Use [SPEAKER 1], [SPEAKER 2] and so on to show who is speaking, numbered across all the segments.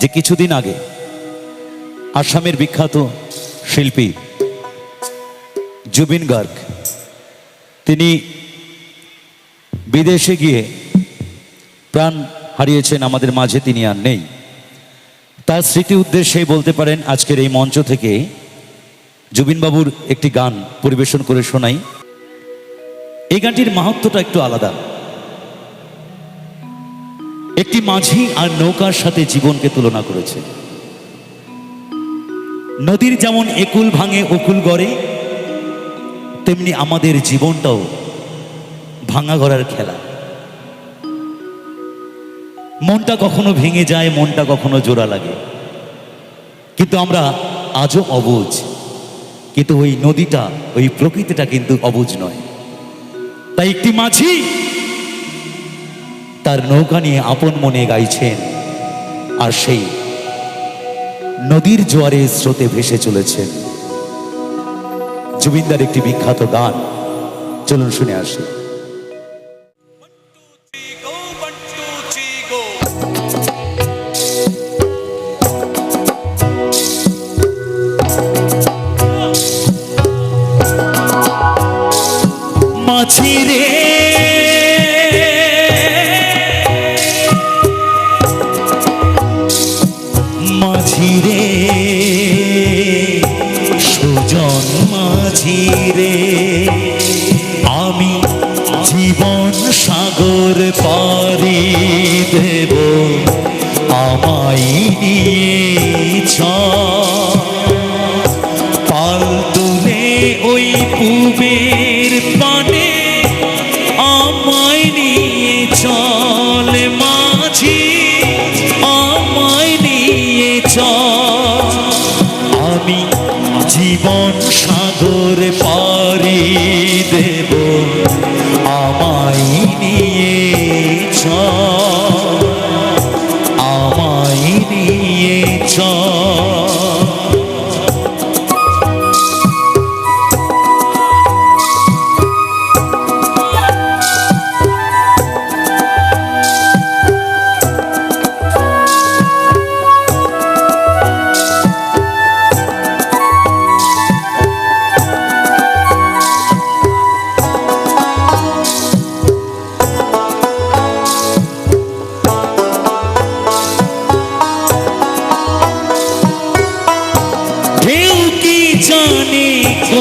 [SPEAKER 1] যে কিছুদিন আগে আসামের বিখ্যাত শিল্পী জুবিন গার্গ, তিনি বিদেশে গিয়ে প্রাণ হারিয়েছেন, আমাদের মাঝে তিনি আর নেই। তার স্মৃতি উদ্দেশ্যে বলতে পারেন, আজকের এই মঞ্চ থেকে জুবিনবাবুর একটি গান পরিবেশন করে শোনাই। এই গানটির মাহাত্মটা একটু আলাদা। একটি মাঝি আর নৌকার সাথে জীবনকে তুলনা করেছে। নদীর যেমন একুল ভাঙে অকুল গড়ে, তেমনি আমাদের জীবনটাও ভাঙা গড়ার খেলা। মনটা কখনো ভেঙে যায়, মনটা কখনো জোড়া লাগে। কিন্তু আমরা আজও অবুজ। কিন্তু ওই নদীটা, ওই প্রকৃতিটা কিন্তু অবুজ নয়। তাই একটি মাঝি তার নৌকা নিয়ে আপন মনে গাইছেন, আর সেই নদীর জোয়ারে স্রোতে ভেসে চলেছেন। জুবিনদার একটি বিখ্যাত গান, চলুন শুনে আসি। জীবন সাগর পারি দেব। আমায় নিয়ে পাল তুলে ওই পুবের পানে আমায় নিয়ে চল মাঝি, আমায় নিয়ে চল। আমি জীবন সাগর পারি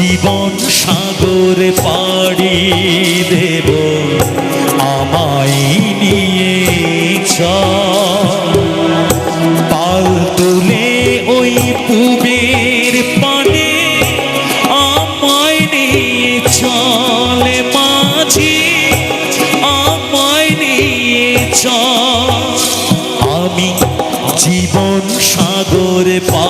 [SPEAKER 1] জীবন সাগর পাড়ি দেব, আমায় নিয়ে পাল তুলে ওই পুবের পানে, আমায় নিয়ে চলে মাঝি, আমায় নিয়ে চল। আমি জীবন সাগর পাড়ি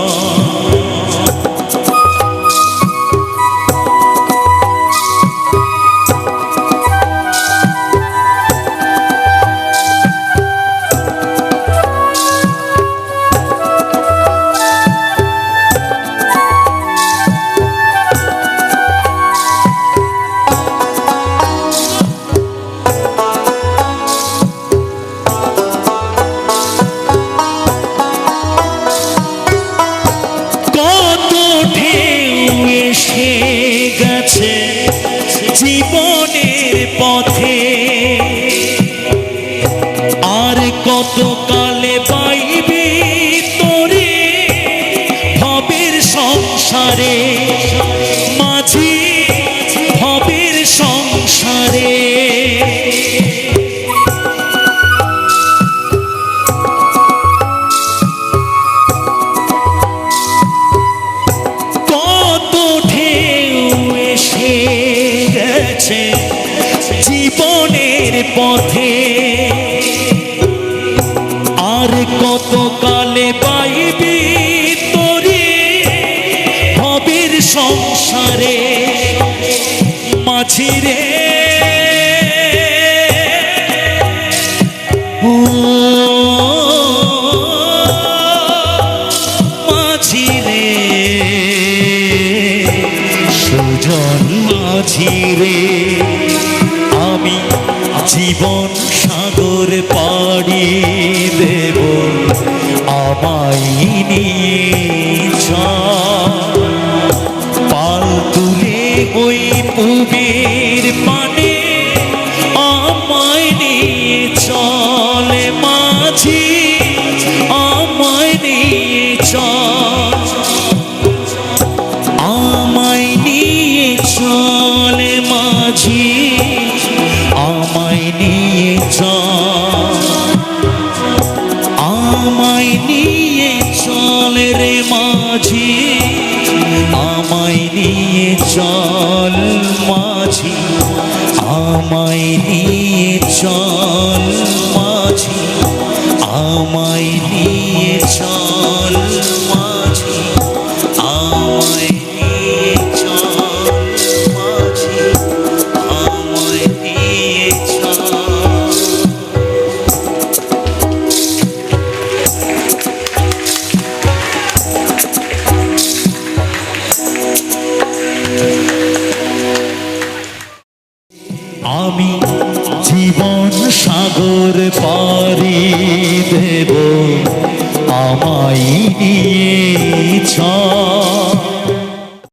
[SPEAKER 2] কালে কত কালে পাইবি তোরে? ভবের সংসারে মাঝিরে জীবন সাগর পাড়ি দেব। আমায় পাল তুলে ওই পুবের পানে মাঝি আমায় নিয়ে চল মাঝি আমায় নিয়ে আমি জীবন সাগর পারি দেব আমায় নিয়ে চল।